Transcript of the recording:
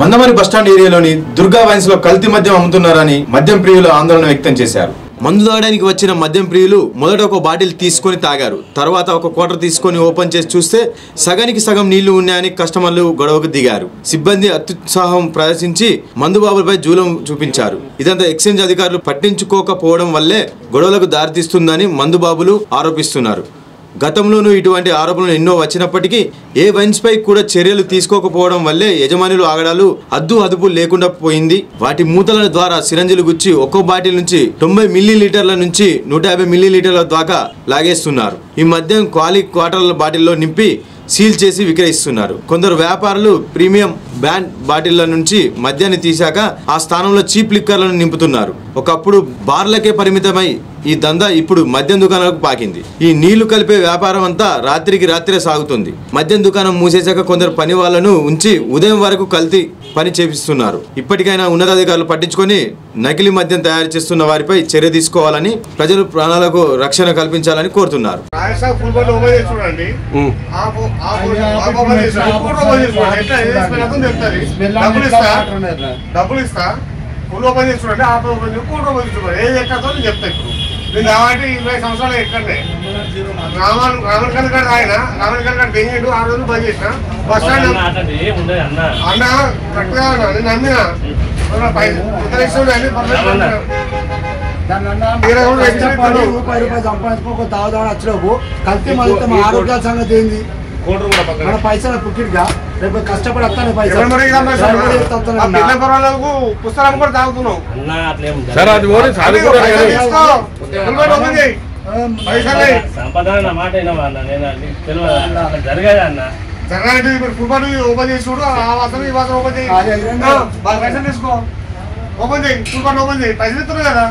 Mandamarri bus stand ఏరియాలోని దుర్గా వైన్స్లో కల్తీ మద్యం అమ్ముతున్నారని మద్యం ప్రియులు ఆందోళన వ్యక్తం చేశారు. మందు తాగడానికి వచ్చిన మద్యం ప్రియులు మొదట ఒక బాటిల్ తీసుకొని తాగారు. తర్వాత ఒక క్వార్టర్ తీసుకొని ఓపెన్ చేసి చూస్తే సగానికి సగం నీళ్ళు ఉన్నాయని కస్టమర్లు గొడవకు దిగారు. సిబ్బంది అత్యుత్సాహం ప్రదర్శించి మందుబాబులపై జూలం చూపించారు. ఇదంతా ఎక్స్చేంజ్ అధికారులు పట్టించుకోకపోవడం వల్లే గొడవలకు దారితీస్తుందని మందుబాబులు ఆరోపిస్తున్నారు. గతంలోనూ ఇటువంటి ఆరోపణలు ఎన్నో వచ్చినప్పటికీ ఏ వైన్స్పై కూడా చర్యలు తీసుకోకపోవడం వల్లే యజమానులు ఆగడాలు అద్దు అదుపు లేకుండా పోయింది. వాటి మూతల ద్వారా సిరంజిలు గుచ్చి ఒక్కో బాటిల్ నుంచి తొంభై మిల్లీ లీటర్ల నుంచి నూట యాభై మిల్లీ లీటర్ల దాకా లాగేస్తున్నారు. ఈ మద్యం క్వాలి క్వార్టర్ల బాటిల్లో నింపి సీల్ చేసి విక్రయిస్తున్నారు. కొందరు వ్యాపారులు ప్రీమియం బ్యాండ్ బాటిళ్ళ నుంచి మద్యాన్ని తీశాక ఆ స్థానంలో చీప్ లిక్కర్లను నింపుతున్నారు. ఒకప్పుడు బార్లకే పరిమితమై ఈ దందా ఇప్పుడు మద్యం దుకాణాలకు పాకింది. ఈ నీళ్ళు కలిపే వ్యాపారం అంతా రాత్రికి రాత్రే సాగుతుంది. మద్యం దుకాణం మూసేశాక కొందరు పని వాళ్ళను ఉంచి ఉదయం వరకు కల్తీ పని చేపిస్తున్నారు. ఇప్పటికైనా ఉన్నతాధికారులు పట్టించుకొని నకిలీ మద్యం తయారు చేస్తున్న వారిపై చర్య తీసుకోవాలని ప్రజలు ప్రాణాలకు రక్షణ కల్పించాలని కోరుతున్నారు. డబ్బులు ఇస్తా? ఫుల్ ఓపెన్ ఓపెన్ ఓపెన్ ఎక్కడో చెప్తా ఇప్పుడు. నేను కాబట్టి ఇరవై సంవత్సరాలు ఎక్కడనే రామన్ రామన్ కల్ గారు ఆయన రామన్ గారు దెంగిండు ఆ రోజు బంద్ చేసిన. బస్ స్టాండ్ అన్న. అన్న కరెక్ట్గా ఉన్నా నేను నమ్మిన? అన్ని. రూపాయి రూపాయి సంపాదించుకో కల్తీ మళ్ళీ మా ఆరోగ్యాల సంగతి ఏంది? కోటి కూడా పక్కన. మన పైసలు పుట్టిగా రేపు కష్టపడి వస్తాను పుస్తకం కూడా తాగుతున్నావు. సార్ అది ఓపెన్. సంపద మాట జరగదు అన్న? జరగాలంటే ఇప్పుడు చేసి చూడు ఆ వాసన ఈ వాసన ఓపెన్ చేయి. పైసలు తీసుకో. ఓపెన్ చేయి ఓపెన్ చేయి. పైసలు ఇస్తున్నారు కదా.